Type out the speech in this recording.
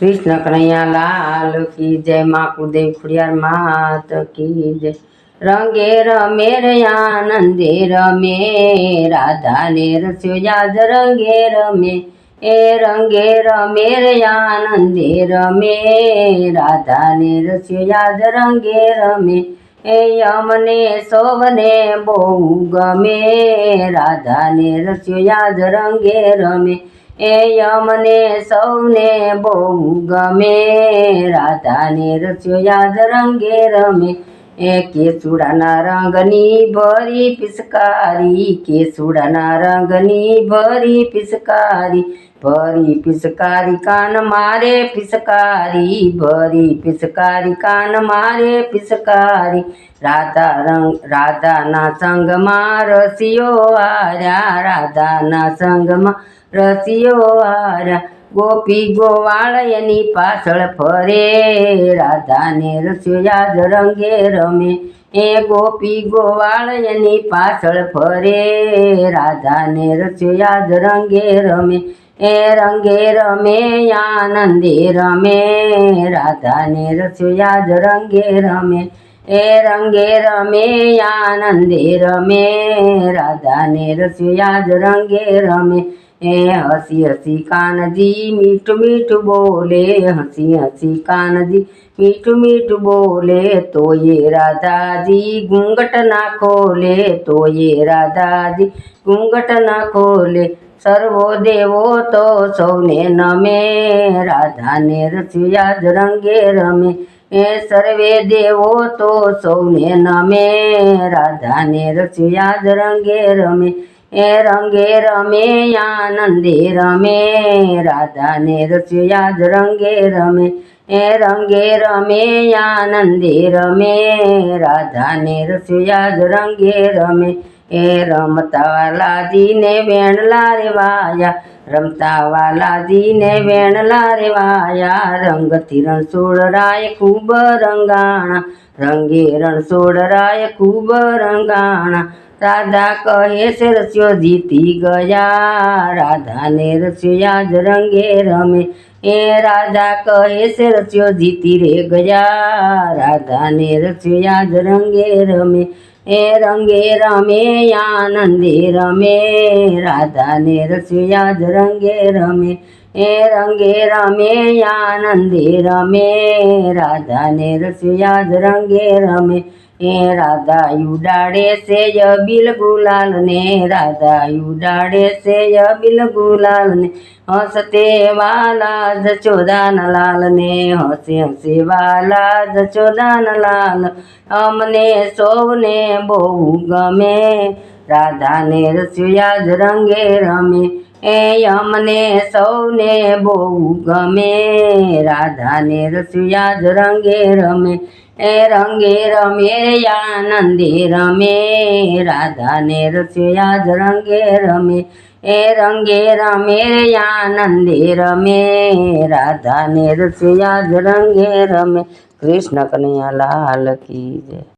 કૃષ્ણ કનૈયા લાલ કી જય, મા કુદેવ ખુડિયાર, માત કી જય. રંગે રમે રે આનંદે રમે, રાધાને રસ્યો યાદ રંગે રમે. એ રંગે રમે રે આનંદે રમે, રાધાને રસ્યો યાદ રંગે રમે. એ અમને સૌને બહુ ગમે, રાધાને રસ્યો યાદ રંગે રમે. એ યમને સૌને બહુ ગમે. રાધાને રસ્યો યાદ રંગે રમે. કેસુડાના રંગની ભરી પિસકારી કેસુડાના રંગની ભરી પિસકારી ભરી પિસકારી કાન મારે પિસકારી ભરી પિસકારી કાન મારે પિસકારી રાધા રંગ રાધાના સંગમાં રસિયો આર્યા રાધાના સંગમાં રસિયો આર્યા ગોપી ગોવાળયની પાછળ ફરે. રાધાને રસ્યો યાદ રંગે રમે. એ ગોપી ગોવાળયની પાછળ ફરે. રાધાને રસ્યો યાદ રંગે રમે. એ રંગે રમે, આનંદે રમે. રાધાને રસ્યો યાદ રંગે રમે. એ રંગે રમે, આનંદે રમે. રાધાને રસ્યો યાદ રંગે રમે. એ હસી હસી કાનજી, મીઠું મીઠું બોલે, હસી હસી કાનજી, મીઠું મીઠું બોલે, તો એ રાધાજી ઘૂંઘટ ના ખોલે, તો એ રાધાજી ઘૂંઘટ ના ખોલે. સર્વો દેવો તો સૌને નમે, રાધાને રસ્યું યાદ રંગે રમે. એ સર્વે દેવો તો સૌને નમે, રાધાને યાદ રંગે રમે. એ રંગે રમે આનંદે રમે રાધાને રસ્યું યાદ રંગે રમે. એ રંગે રમે આનંદે રમે રાધાને રસ્યું યાદ રંગે રમે. એ રમતા વાલાજીને વેણલા રે વાયા રમતા વાલાજીને વેણલા રે વાયા રંગથી રણછોડરાય ખૂબ રંગાણા, રંગે રણછોડરાય ખૂબ રંગાણા. રાધા કહે છે, રસ્યો જીતી ગયા, રાધાને રસ્યો યાદ રંગે રમે. એ રાધા કહે છે, રસ્યો જીતી રે ગયા, રાધાને રસ્યો યાદ રંગે રમે. એ રંગે રમે, આનંદે રમે, રાધાને રસ્યો યાદ રંગે રમે. એ રંગે રમે, આનંદે રમે, રાધાને રસ્યો યાદ રંગે રમે. એ રાધા ઉડાડે છે અબિલ ગુલાલ ને રાધા ઉડાડે છે અબિલ ગુલાલ ને હસતે વાલા જચોદાન લાલ ને હસે હસે વાલા જચોદાન લાલ અમને સૌને બહુ ગમે, રાધાને રસોયા જ રંગે રમે. એ અમને સૌને બહુ ગમે. રાધાને રસુયા જ રંગે રમે. એ રંગે રમે, આનંદે રમે. રાધાને રસ્યું જ રંગે રમે. એ રંગે રમે, આનંદે રમે. રાધાને રસ્યું જ રંગે રમે. કૃષ્ણ કનૈયા લાલ કી જય.